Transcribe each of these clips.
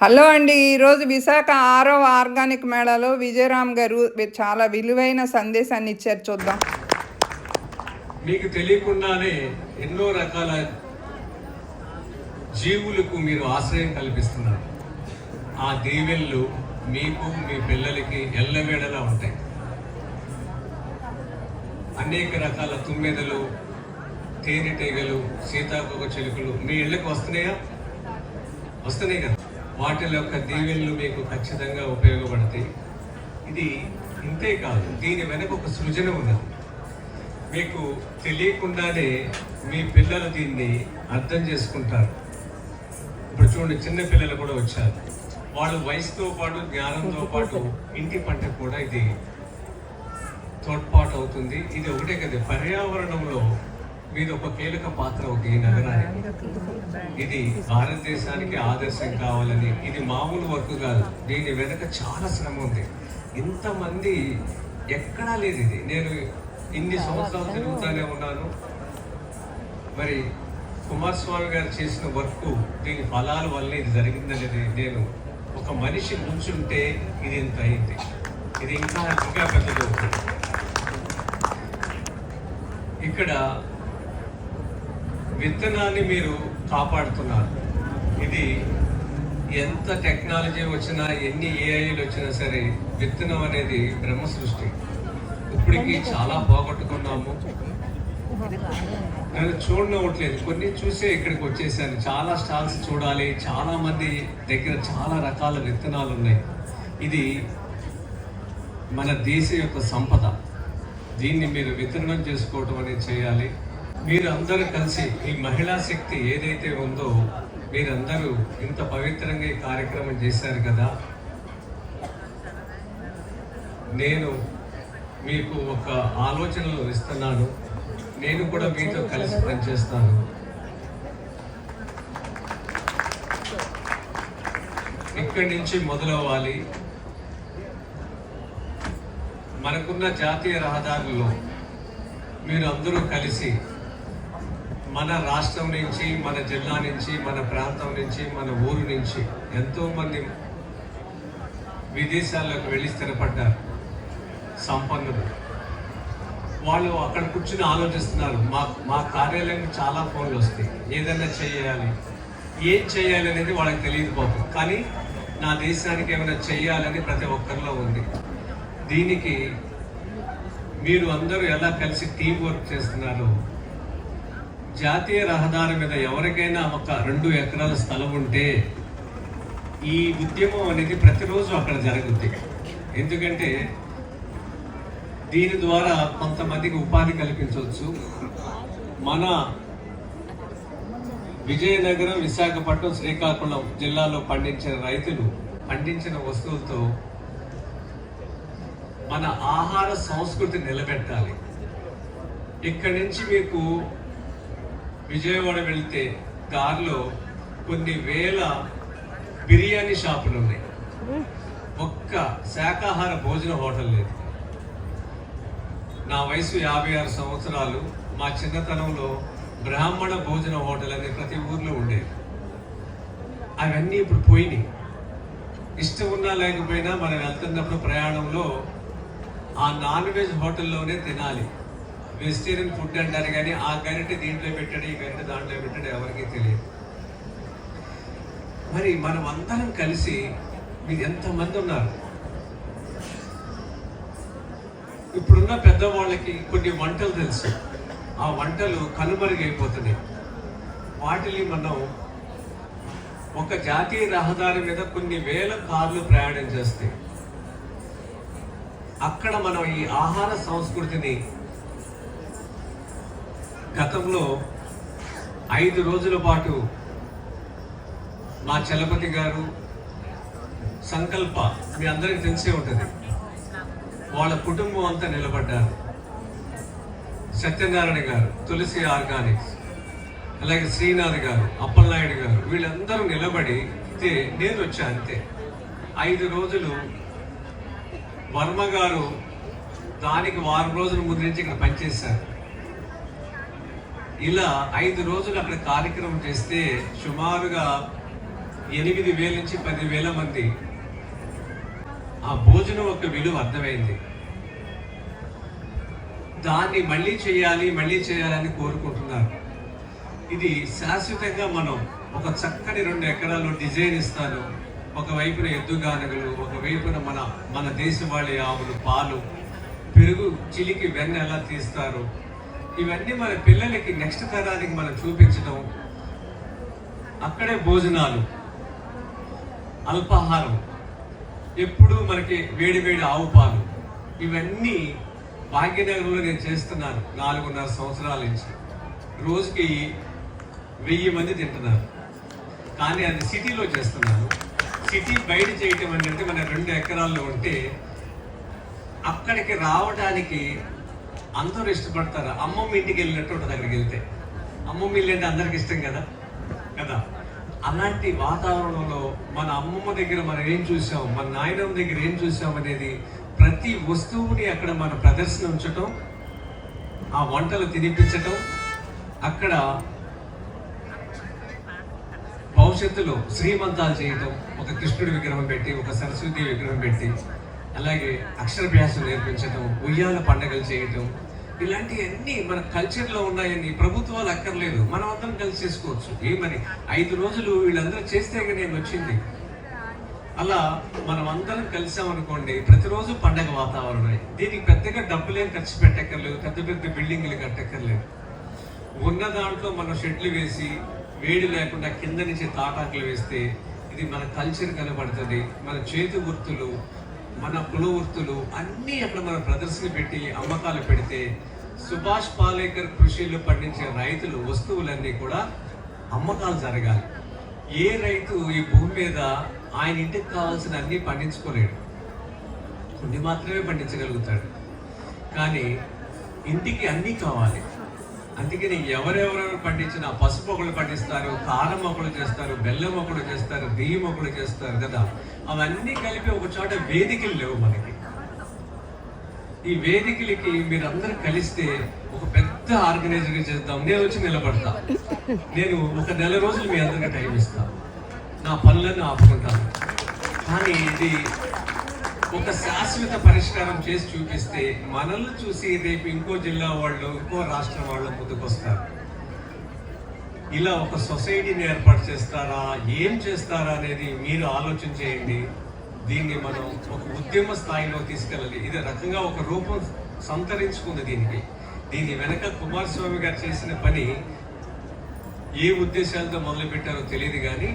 Hello అండి ఈరోజు విశాఖ ఆరో ఆర్గానిక్ మేళాలో విజయరామ్ గారు చాలా విలువైన సందేశాన్ని ఇచ్చారు చూద్దాం. మీకు తెలియకుండానే ఎన్నో రకాల జీవులకు మీరు ఆశ్రయం కల్పిస్తున్నారు. ఆ దీవెళ్ళు మీకు మీ పిల్లలకి ఎల్లవేళలా ఉంటాయి. అనేక రకాల తుమ్మెదలు తేనెటీగలు సీతాకోక చిలుకలు మీ ఇళ్ళకి వస్తున్నాయా? వస్తున్నాయి కదా. వాటి యొక్క దీవెనలు మీకు ఖచ్చితంగా ఉపయోగపడతాయి. ఇది ఇంతే కాదు దీని వెనక ఒక సృజన ఉన్నది. మీకు తెలియకుండానే మీ పిల్లలు దీన్ని అర్థం చేసుకుంటారు. ఇప్పుడు చూడండి చిన్న పిల్లలు కూడా వచ్చారు. వాళ్ళు వయసుతో పాటు జ్ఞానంతో పాటు ఇంటి పంట కూడా ఇది తోడ్పాటు అవుతుంది. ఇది ఒకటే కదా పర్యావరణంలో మీద ఒక కీలక పాత్ర ఒక ఈ నగరానికి. ఇది భారతదేశానికి ఆదర్శం కావాలని ఇది మామూలు వర్క్ కాదు. దీని వెనక చాలా శ్రమ ఉంది. ఇంతమంది ఎక్కడా లేదు ఇది. నేను ఇన్ని సంవత్సరాలు తిరుగుతూనే ఉన్నాను. మరి కుమారస్వామి గారు చేసిన వర్క్ దీని ఫలాల వల్ల ఇది జరిగిందనేది నేను ఒక మనిషి నుంచుంటే ఇది ఇంత అయింది. ఇది ఇంకా ఇంకా పెద్దదవుతుంది ఇక్కడ విత్తనాన్ని మీరు కాపాడుతున్నారు. ఇది ఎంత టెక్నాలజీ వచ్చినా ఎన్ని ఏఐలు వచ్చినా సరే విత్తనం అనేది బ్రహ్మ సృష్టి. ఇప్పటికి చాలా పోగొట్టుకున్నాము. నేను చూడనవట్లేదు కొన్ని చూసే ఇక్కడికి వచ్చేసాను. చాలా స్టాల్స్ చూడాలి. చాలా మంది దగ్గర చాలా రకాల విత్తనాలు ఉన్నాయి. ఇది మన దేశ యొక్క సంపద. దీన్ని మీరు వితరణం చేసుకోవటం అనేది చేయాలి. మీరు అందరూ కలిసి ఈ మహిళా శక్తి ఏదైతే ఉందో మీరందరూ ఇంత పవిత్రంగా ఈ కార్యక్రమం చేశారు కదా. నేను మీకు ఒక ఆలోచనలు ఇస్తున్నాను. నేను కూడా మీతో కలిసి పనిచేస్తాను. ఇక్కడి నుంచి మొదలవ్వాలి. మనకున్న జాతీయ రహదారుల్లో మీరు అందరూ కలిసి మన రాష్ట్రం నుంచి మన జిల్లా నుంచి మన ప్రాంతం నుంచి మన ఊరు నుంచి ఎంతోమంది విదేశాల్లోకి వెళ్ళి స్థిరపడ్డారు. సంపన్నులు. వాళ్ళు అక్కడ కూర్చుని ఆలోచిస్తున్నారు. మా మా కార్యాలయం చాలా ఫోన్లు వస్తాయి. ఏదైనా చేయాలి. ఏం చేయాలి అనేది వాళ్ళకి తెలియదు పాపం. కానీ నా దేశానికి ఏమైనా చేయాలని ప్రతి ఒక్కరిలో ఉంది. దీనికి మీరు అందరూ ఎలా కలిసి టీం వర్క్ చేస్తున్నారో జాతీయ రహదారి మీద ఎవరికైనా ఒక రెండు ఎకరాల స్థలం ఉంటే ఈ ఉద్యమం అనేది ప్రతిరోజు అక్కడ జరుగుద్ది. ఎందుకంటే దీని ద్వారా కొంతమందికి ఉపాధి కల్పించవచ్చు. మన విజయనగరం విశాఖపట్నం శ్రీకాకుళం జిల్లాలో పండించిన రైతులు పండించిన వస్తువులతో మన ఆహార సంస్కృతి నిలబెట్టాలి. ఇక్కడి నుంచి మీకు విజయవాడ వెళ్తే దారిలో కొన్ని వేల బిర్యానీ షాపులు ఉన్నాయి ఒక్క శాకాహార భోజన హోటల్ లేదు. నా వయసు యాభై ఆరు సంవత్సరాలు. మా చిన్నతనంలో బ్రాహ్మణ భోజన హోటల్ అనే ప్రతి ఊర్లో ఉండేవి. అవన్నీ ఇప్పుడు పోయినాయి. ఇష్టం ఉన్నా లేకపోయినా మనం వెళ్తున్నప్పుడు ప్రయాణంలో ఆ నాన్ వెజ్ హోటల్లోనే తినాలి. వెజిటేరియన్ ఫుడ్ అంటారు కానీ ఆ గరిటె దీంట్లో పెట్టాడు ఈ గరిటె దాంట్లో పెట్టాడు ఎవరికి తెలియదు. మరి మనం అందరం కలిసి మీరు ఎంతమంది ఉన్నారు? ఇప్పుడున్న పెద్దవాళ్ళకి కొన్ని వంటలు తెలుసు. ఆ వంటలు కనుమరుగైపోతున్నాయి. వాటిని మనం ఒక జాతీయ రహదారి మీద కొన్ని వేల కార్లు ప్రయాణం చేస్తాయి అక్కడ మనం ఈ ఆహార సంస్కృతిని గతంలో ఐదు రోజుల పాటు మా చలపతి గారు సంకల్ప మీ అందరికి తెలిసే ఉంటుంది. వాళ్ళ కుటుంబం అంతా నిలబడ్డారు. సత్యనారాయణ గారు తులసి ఆర్గానిక్స్ అలాగే శ్రీనాథ్ గారు అప్పలనాయుడు గారు వీళ్ళందరూ నిలబడి ఇదే నేను వచ్చా అంతే. ఐదు రోజులు వర్మ గారు దానికి వారం రోజుల ముందు నుంచి ఇక్కడ పనిచేశారు. ఇలా ఐదు రోజులు అక్కడ కార్యక్రమం చేస్తే సుమారుగా ఎనిమిది వేల నుంచి పది వేల మంది. ఆ భోజనం ఒక విలువ అర్థమైంది. దాన్ని మళ్ళీ చేయాలి మళ్ళీ చేయాలని కోరుకుంటున్నారు. ఇది శాశ్వతంగా మనం ఒక చక్కని రెండు ఎకరాలు డిజైన్ ఇస్తాను. ఒకవైపున ఎద్దుగానగలు ఒకవైపున మన మన దేశవాళీ ఆవులు పాలు పెరుగు చిలికి వెన్న ఎలా తీస్తారు ఇవన్నీ మన పిల్లలకి నెక్స్ట్ తరానికి మనం చూపించడం అక్కడే భోజనాలు. అల్పాహారం. ఎప్పుడు మనకి వేడి వేడి ఆవు పాలు. ఇవన్నీ భాగ్యనగరంలో నేను చేస్తున్నాను నాలుగున్నర సంవత్సరాల నుంచి. రోజుకి వెయ్యి మంది తింటున్నారు. కానీ అది సిటీలో చేస్తున్నాను. సిటీ బయట చేయటం అంటే మన రెండు ఎకరాల్లో ఉంటే అక్కడికి రావడానికి అందరూ ఇష్టపడతారు? అమ్మమ్మ ఇంటికి వెళ్ళినట్టు ఉంటుంది అక్కడికి వెళ్తే. అమ్మమ్మ ఇల్లు అంటే అందరికి ఇష్టం కదా? కదా? అలాంటి వాతావరణంలో మన అమ్మమ్మ దగ్గర మనం ఏం చూసాం? మన నాయనమ్మ దగ్గర ఏం చూసాం అనేది ప్రతి వస్తువుని అక్కడ మన ప్రదర్శన ఉంచటం ఆ వంటలు తినిపించటం అక్కడ భవిష్యత్తులో శ్రీమంతాలు చేయటం ఒక కృష్ణుడి విగ్రహం పెట్టి ఒక సరస్వతి విగ్రహం పెట్టి అలాగే అక్షరభ్యాసం నేర్పించటం ఉయ్యాల పండగలు చేయటం ఇలాంటివన్నీ మన కల్చర్లో ఉన్నాయని ప్రభుత్వాలు అక్కర్లేదు. మనం అందరం కలిసి చేసుకోవచ్చు. ఏమని ఐదు రోజులు వీళ్ళందరూ చేస్తే నేను వచ్చింది. అలా మనం అందరం కలిసామనుకోండి ప్రతిరోజు పండగ వాతావరణం దీనికి పెద్దగా డబ్బులేం ఖర్చు పెట్టక్కర్లేదు పెద్ద పెద్ద బిల్డింగ్లు కట్టక్కర్లేదు. ఉన్న దాంట్లో మనం షెడ్లు వేసి వేడి లేకుండా కింద నుంచి తాటాకులు వేస్తే ఇది మన కల్చర్ కనబడుతుంది మన చేతి గుర్తులు మన కులవృత్తులు అన్నీ అక్కడ మన ప్రదర్శన పెట్టి అమ్మకాలు పెడితే సుభాష్ పాలేకర్ కృషిలో పండించే రైతులు వస్తువులన్నీ కూడా అమ్మకాలు జరగాలి. ఏ రైతు ఈ భూమి మీద ఆయన ఇంటికి కావాల్సిన అన్నీ పండించుకోలేడు. కొన్ని మాత్రమే పండించగలుగుతాడు. కానీ ఇంటికి అన్నీ కావాలి. అందుకే నీకు ఎవరెవరెవరు పండించిన పసుపు ఒకళ్ళు పండిస్తారు కారం ఒకళ్ళు చేస్తారు బెల్లం ఒకళ్ళు చేస్తారు బియ్యం ఒకళ్ళు చేస్తారు కదా. అవన్నీ కలిపి ఒక చోట వేదికలు లేవు మనకి. ఈ వేదికలకి మీరందరూ కలిస్తే ఒక పెద్ద ఆర్గనైజర్ చేద్దాం. నేను వచ్చి నిలబడతా. నేను ఒక నెల రోజులు మీ అందరికీ టైం ఇస్తాను నా పనులను ఆపుకుంటాను కానీ ఇది ఒక శాశ్వత పరిష్కారం చేసి చూపిస్తే మనల్ని చూసి రేపు ఇంకో జిల్లా వాళ్ళు ఇంకో రాష్ట్రం వాళ్ళు ముందుకొస్తారు. ఇలా ఒక సొసైటీని ఏర్పాటు చేస్తారా? ఏం చేస్తారా అనేది మీరు ఆలోచన చేయండి. దీన్ని మనం ఒక ఉద్యమ స్థాయిలో తీసుకెళ్ళాలి. ఇది రకంగా ఒక రూపం సంతరించుకుంది దీనికి. దీని వెనక కుమారస్వామి గారు చేసిన పని ఏ ఉద్దేశాలతో మొదలుపెట్టారో తెలియదు కానీ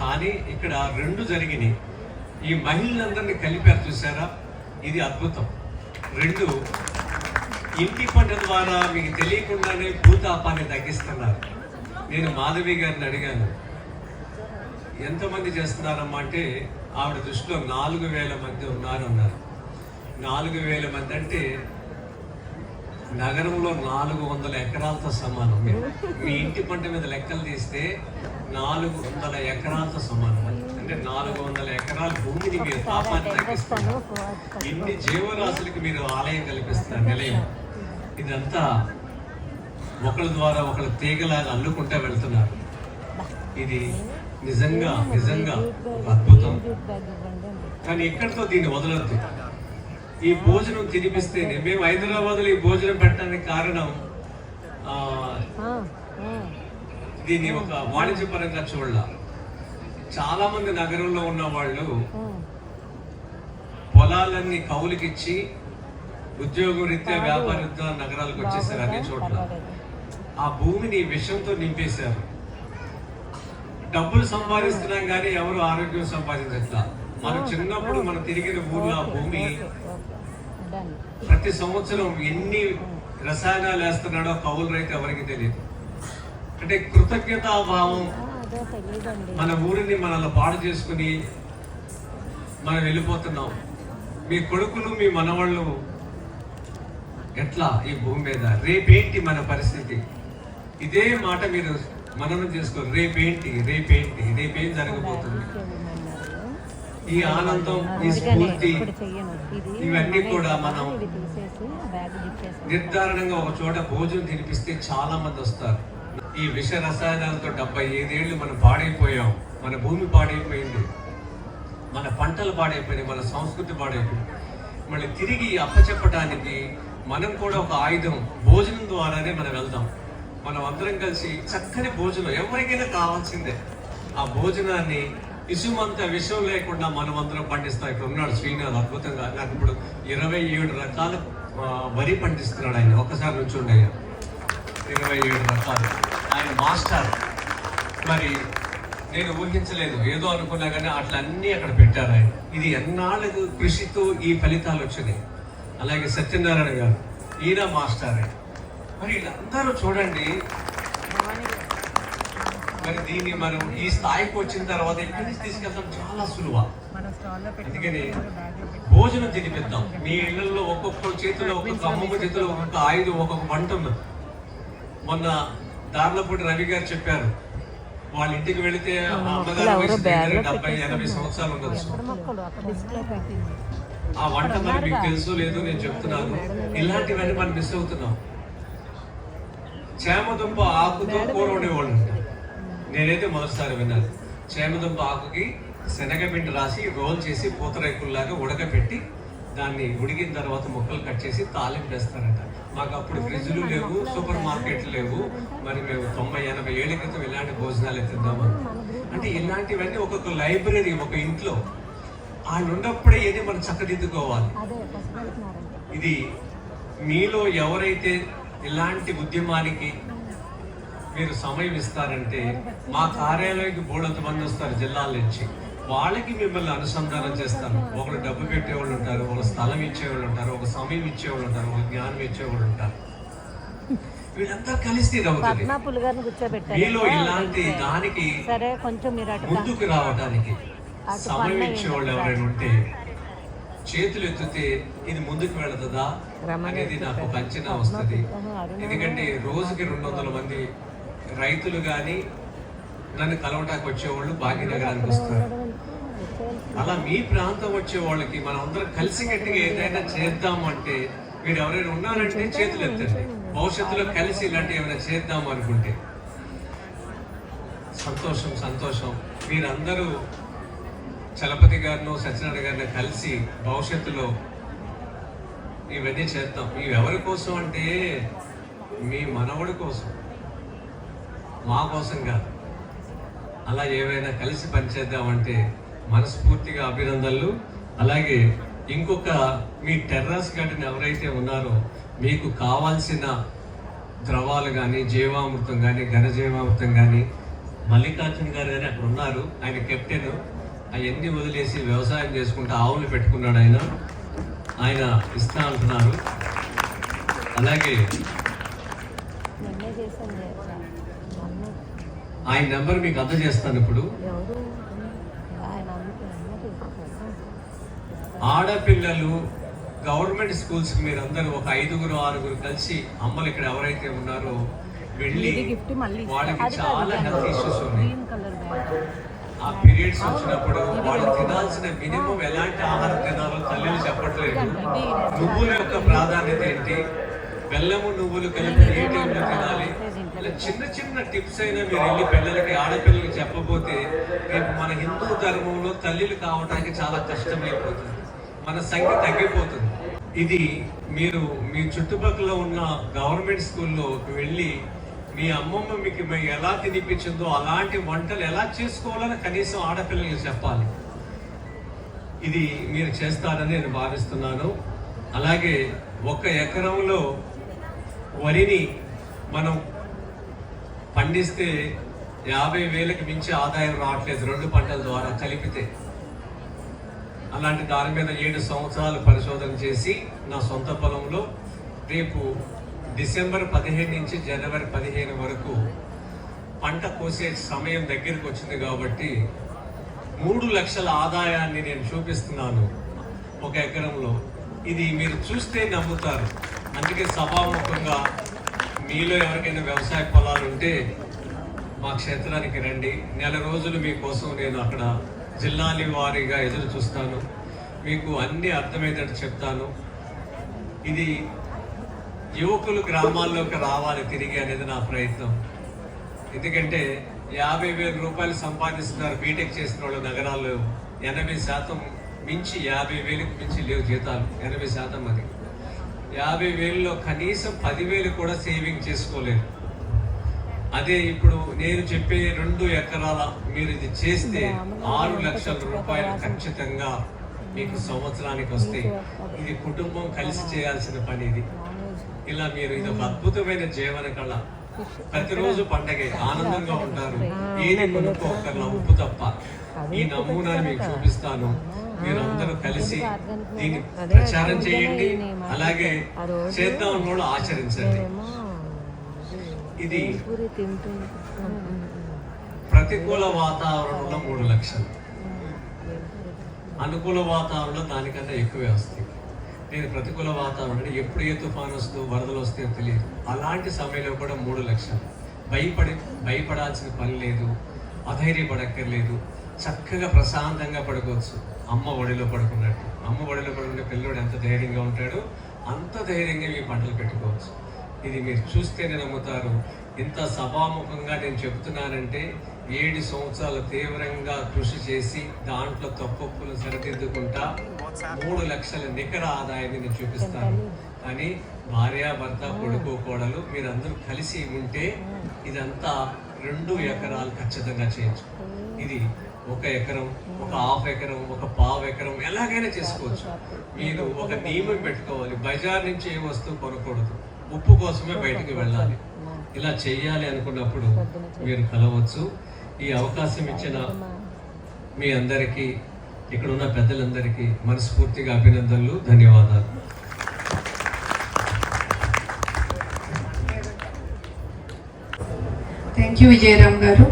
కానీ ఇక్కడ రెండు జరిగినాయి. ఈ మహిళలందరినీ కలిపారు చూసారా? ఇది అద్భుతం. రెండు ఇంటి పంట ద్వారా మీకు తెలియకుండానే భూతాపాన్ని తగ్గిస్తున్నారు. నేను మాధవి గారిని అడిగాను ఎంతమంది చేస్తున్నారమ్మా? అంటే ఆవిడ దృష్టిలో నాలుగు వేల మంది ఉన్నారు అన్నారు నాలుగు వేల మంది అంటే నగరంలో నాలుగు వందల ఎకరాలతో సమానం. మీ ఇంటి పంట మీద లెక్కలు తీస్తే నాలుగు వందల ఎకరాలతో సమానం. అంటే నాలుగు వందల ఎకరాల భూమిని మీరు తాపాన్ని తగ్గిస్తున్నారు ఇన్ని జీవరాశులకి మీరు ఆలయం కల్పిస్తున్నారు నిలయం. ఇదంతా ఒకళ్ళ ద్వారా ఒకళ్ళ తీగలాగా అల్లుకుంటా వెళ్తున్నారు. ఇది నిజంగా నిజంగా అద్భుతం. కానీ ఎక్కడితో దీన్ని వదలొద్దు. ఈ భోజనం తినిపిస్తేనే మేము హైదరాబాద్లో ఈ భోజనం పెట్టడానికి కారణం దీన్ని ఒక వాణిజ్యపరంగా చూడాల. చాలా మంది నగరంలో ఉన్న వాళ్ళు పొలాలన్నీ కౌలుకిచ్చి ఉద్యోగం రీత్యా వ్యాపార రీత్యా నగరాలకు వచ్చేసారు అన్ని చోట్ల. ఆ భూమిని విషంతో నింపేశారు. డబ్బులు సంపాదిస్తున్నాం కానీ ఎవరు ఆరోగ్యం సంపాదించట్లా. మనం చిన్నప్పుడు మనం తిరిగిన ఊర్లో ఆ భూమి ప్రతి సంవత్సరం ఎన్ని రసాయనాలు వేస్తున్నాడో కౌలు రైతు ఎవరికి తెలియదు. అంటే కృతజ్ఞతాభావం మన ఊరిని మనల్ని పాడు చేసుకుని మనం వెళ్ళిపోతున్నాం. మీ కొడుకులు మీ మనవాళ్ళు ఎట్లా ఈ భూమి మీద? రేపేంటి మన పరిస్థితి? ఇదే మాట మీరు మననం చేసుకో రేపేంటి రేపేంటి రేపేం జరగబోతుంది? ఈ ఆనందం ఈ స్ఫూర్తి ఇవన్నీ కూడా మనం నిర్ధారణంగా ఒక చోట భోజనం తినిపిస్తే చాలా మంది వస్తారు. ఈ విష రసాయనాలతో డెబ్బై ఐదేళ్ళు మనం పాడైపోయాం. మన భూమి పాడైపోయింది. మన పంటలు పాడైపోయినాయి. మన సంస్కృతి పాడైపోయింది. మళ్ళీ తిరిగి అప్పచెప్పడానికి మనం కూడా ఒక ఆయుధం భోజనం ద్వారానే మనం వెళ్దాం. మనం అందరం కలిసి చక్కని భోజనం ఎవరికైనా కావాల్సిందే. ఆ భోజనాన్ని ఇసుమంత విషయం లేకుండా మనం అందరం పండిస్తాం. ఇక్కడ ఉన్నాడు శ్రీనాథ్ అద్భుతంగా. నాకు ఇప్పుడు ఇరవై ఏడు రకాల వరి పండిస్తున్నాడు ఆయన. ఒక్కసారి నుంచి ఉండయ్యా ఇరవై ఏడు రకాలు. మాస్టర్. మరి నేను ఊహించలేదు. ఏదో అనుకున్నా కానీ అట్లన్నీ అక్కడ పెట్టారు ఆయన ఇది ఎన్నాళ్ళకు కృషితో ఈ ఫలితాలు వచ్చినాయి? అలాగే సత్యనారాయణ గారు ఈయన మాస్టర్. మరి వీళ్ళందరూ చూడండి. మరి దీన్ని మనం ఈ స్థాయికి వచ్చిన తర్వాత ఎక్కడి నుంచి తీసుకెళ్తాం చాలా సులువ. అందుకని భోజనం తినిపిద్దాం. మీ ఇళ్ళలో ఒక్కొక్క చేతిలో ఒక్కొక్క అమ్మమ్మ చేతిలో ఒక్కొక్క ఆయుధం ఒక్కొక్క వంట ఉన్నది మొన్న దార్లపూడి రవి గారు చెప్పారు. వాళ్ళ ఇంటికి వెళితే అమ్మగారు డెబ్బై ఎనభై సంవత్సరాలు ఉండొచ్చు. ఆ వంట మరి మీకు తెలుసో లేదో నేను చెప్తున్నాను. ఇలాంటివన్నీ మనం మిస్ అవుతున్నాం. చేమదుంప ఆకుతో కూర వండేవాళ్ళు. నేనైతే మొదటిసారి విన్నాను. చేమదుంప ఆకుకి శనగపిండి రాసి రోల్ చేసి పూతరేకుల్లాగా ఉడకపెట్టి దాన్ని ఉడికిన తర్వాత ముక్కలు కట్ చేసి తాలింపు వేస్తారంట. మాకు అప్పుడు ఫ్రిడ్జ్లు లేవు సూపర్ మార్కెట్లు లేవు. మరి మేము తొంభై ఎనభై ఏళ్ళ క్రితం ఇలాంటి భోజనాలు తిందామా అంటే ఇలాంటివన్నీ ఒక్కొక్క లైబ్రరీ ఒక ఇంట్లో. ఆయన ఉన్నప్పుడే ఏది మనం చక్కదిద్దుకోవాలి. ఇది మీలో ఎవరైతే ఇలాంటి ఉద్యమానికి మీరు సమయం ఇస్తారంటే మా కార్యాలయానికి బోడంత మంది వస్తారు జిల్లాల నుంచి. వాళ్ళకి మిమ్మల్ని అనుసంధానం చేస్తారు ఒకరు డబ్బు పెట్టేవాళ్ళు ఉంటారు ఒక స్థలం ఇచ్చేవాళ్ళు ఉంటారు ఒక సమయం ఇచ్చేవాళ్ళు ఉంటారు ఒక జ్ఞానం ఇచ్చేవాళ్ళు ఉంటారు. వీళ్ళంతా కలిసి మీలో ఇలాంటి దానికి ముందుకు రావడానికి సమయం ఇచ్చేవాళ్ళు ఎవరైనా ఉంటే చేతులు ఎత్తితే ఇది ముందుకు వెళుతుందా అనేది నాకు అంచనా వస్తుంది. ఎందుకంటే రోజుకి రెండు వందల మంది రైతులు కానీ నన్ను కలవటానికి వచ్చేవాళ్ళు భాగ్యనగరానికి వస్తారు అలా మీ ప్రాంతం వచ్చే వాళ్ళకి మనం అందరం కలిసి గట్టిగా ఏదైనా చేద్దాం అంటే మీరు ఎవరైనా ఉన్నారంటే చేతులు ఎత్తండి. భవిష్యత్తులో కలిసి ఇలాంటి ఏమైనా చేద్దాం అనుకుంటే. సంతోషం సంతోషం. మీరందరూ చలపతి గారిను సత్యనారాయణ గారిని కలిసి భవిష్యత్తులో ఇవన్నీ చేద్దాం. ఎవరి కోసం అంటే మీ మనవడి కోసం. మా కోసం కాదు. అలా ఏవైనా కలిసి పనిచేద్దామంటే మనస్ఫూర్తిగా అభినందనలు. అలాగే ఇంకొక మీ టెర్రస్ గార్డెన్ ఎవరైతే ఉన్నారో మీకు కావాల్సిన ద్రవాలు కానీ జీవామృతం కానీ ఘనజీవామృతం కానీ మల్లికార్జున గారు కానీ అక్కడ ఉన్నారు. ఆయన కెప్టెన్. అవన్నీ వదిలేసి వ్యవసాయం చేసుకుంటూ ఆవులు పెట్టుకున్నాడు ఆయన. ఆయన ఇస్తా అంటున్నారు. అలాగే ఆయన నెంబర్ మీకు అందజేస్తాను ఇప్పుడు. ఆడపిల్లలు గవర్నమెంట్ స్కూల్స్ మీరందరూ ఒక ఐదుగురు ఆరుగురు కలిసి అమ్మలు ఇక్కడ ఎవరైతే ఉన్నారో వెళ్ళి వాళ్ళకి చాలా హెల్త్ ఇష్యూస్ ఉన్నాయి. ఆ పీరియడ్స్ వచ్చినప్పుడు వాళ్ళు తినాల్సిన మినిమం ఎలాంటి ఆహారం తినాలో తల్లిలు చెప్పట్లేదు. నువ్వుల యొక్క ప్రాధాన్యత ఏంటి? బెల్లము నువ్వులు కలిపి ఏ టైంలో తినాలి? చిన్న చిన్న టిప్స్ అయినా మీరు వెళ్ళి పిల్లలకి ఆడపిల్లలకి చెప్పబోతే రేపు మన హిందూ ధర్మంలో తల్లిలు కావడానికి చాలా కష్టమైపోతుంది. మన సంఖ్య తగ్గిపోతుంది. ఇది మీరు మీ చుట్టుపక్కల ఉన్న గవర్నమెంట్ స్కూల్లో వెళ్ళి మీ అమ్మమ్మ మీకు ఎలా తినిపించిందో అలాంటి వంటలు ఎలా చేసుకోవాలని కనీసం ఆడపిల్లలకి చెప్పాలి. ఇది మీరు చేస్తారని నేను భావిస్తున్నాను. అలాగే ఒక ఎకరంలో వరిని మనం పండిస్తే యాభై వేలకు మించి ఆదాయం రావట్లేదు. రెండు పంటల ద్వారా కలిపితే అలాంటి దాని మీద ఏడు సంవత్సరాలు పరిశోధన చేసి నా సొంత పొలంలో రేపు డిసెంబర్ పదిహేను నుంచి జనవరి పదిహేను వరకు పంట కోసే సమయం దగ్గరికి వచ్చింది కాబట్టి మూడు లక్షల ఆదాయాన్ని నేను చూపిస్తున్నాను ఒక ఎకరంలో. ఇది మీరు చూస్తే నమ్ముతారు. అందుకే సభాముఖంగా మీలో ఎవరికైనా వ్యవసాయ పొలాలు ఉంటే మా క్షేత్రానికి రండి. నెల రోజులు మీకోసం నేను అక్కడ జిల్లాని వారీగా ఎదురు చూస్తాను. మీకు అన్ని అర్థమయ్యేటట్టు చెప్తాను. ఇది యువకులు గ్రామాల్లోకి రావాలి తిరిగి అనేది నా ప్రయత్నం. ఎందుకంటే యాభై వేల రూపాయలు సంపాదిస్తున్నారు బీటెక్ చేసిన వాళ్ళు నగరాల్లో. ఎనభై శాతం మించి యాభై వేలకు మించి లేవు జీతాలు. ఎనభై శాతం అది. యాభై వేలలో కనీసం పదివేలు కూడా సేవింగ్ చేసుకోలేరు. అదే ఇప్పుడు నేను చెప్పే రెండు ఎకరాల మీరు ఇది చేస్తే ఆరు లక్షల రూపాయలు ఖచ్చితంగా మీకు సంవత్సరానికి వస్తాయి. ఇది కుటుంబం కలిసి చేయాల్సిన పని ఇది. ఇలా మీరు ఇది ఒక అద్భుతమైన జీవన కళ. ప్రతిరోజు పండగే ఆనందంగా ఉంటారు. ఏది కొనుక్కోకర్లా ఉప్పు తప్ప. ఈ నమూనాని మీకు చూపిస్తాను. మీరు అందరూ కలిసి దీన్ని ప్రచారం చేయండి. అలాగే చేద్దాం కూడా ఆచరించండి. ఇది ప్రతికూల వాతావరణంలో మూడు లక్షలు. అనుకూల వాతావరణంలో దానికన్నా ఎక్కువే వస్తాయి. నేను ప్రతికూల వాతావరణం ఎప్పుడు ఏ తుఫాను వస్తుందో వరదలు వస్తాయో తెలియదు. అలాంటి సమయంలో కూడా మూడు లక్షలు. భయపడి భయపడాల్సిన పని లేదు. అధైర్యపడక్కర్లేదు. చక్కగా ప్రశాంతంగా పడుకోవచ్చు. అమ్మ ఒడిలో పడుకున్నట్టు. అమ్మ ఒడిలో పడుకునే పిల్లోడు ఎంత ధైర్యంగా ఉంటాడో అంత ధైర్యంగా మీ పంటలు పెట్టుకోవచ్చు. ఇది మీరు చూస్తేనే నమ్ముతారు. ఇంత సభాముఖంగా నేను చెప్తున్నానంటే ఏడు సంవత్సరాలు తీవ్రంగా కృషి చేసి దాంట్లో తప్పప్పులు సరిదిద్దుకుంటా మూడు లక్షల నికర ఆదాయాన్ని నేను చూపిస్తాను. కానీ భార్య భర్త కొడుకు కోడలు మీరందరూ కలిసి ఉంటే ఇదంతా రెండు ఎకరాలు ఖచ్చితంగా చేయొచ్చు. ఇది ఒక ఎకరం ఒక హాఫ్ ఎకరం ఒక పావు ఎకరం ఎలాగైనా చేసుకోవచ్చు. మీరు ఒక నియమం పెట్టుకోవాలి. బజార్ నుంచి ఏ వస్తువు కొనకూడదు. ఉప్పు కోసమే బయటికి వెళ్ళాలి. ఇలా చేయాలి అనుకున్నప్పుడు మీరు కలవచ్చు. ఈ అవకాశం ఇచ్చిన మీ అందరికీ ఇక్కడ ఉన్న పెద్దలందరికీ మనస్ఫూర్తిగా అభినందనలు ధన్యవాదాలు. థ్యాంక్ యూ విజయరామ్ గారు.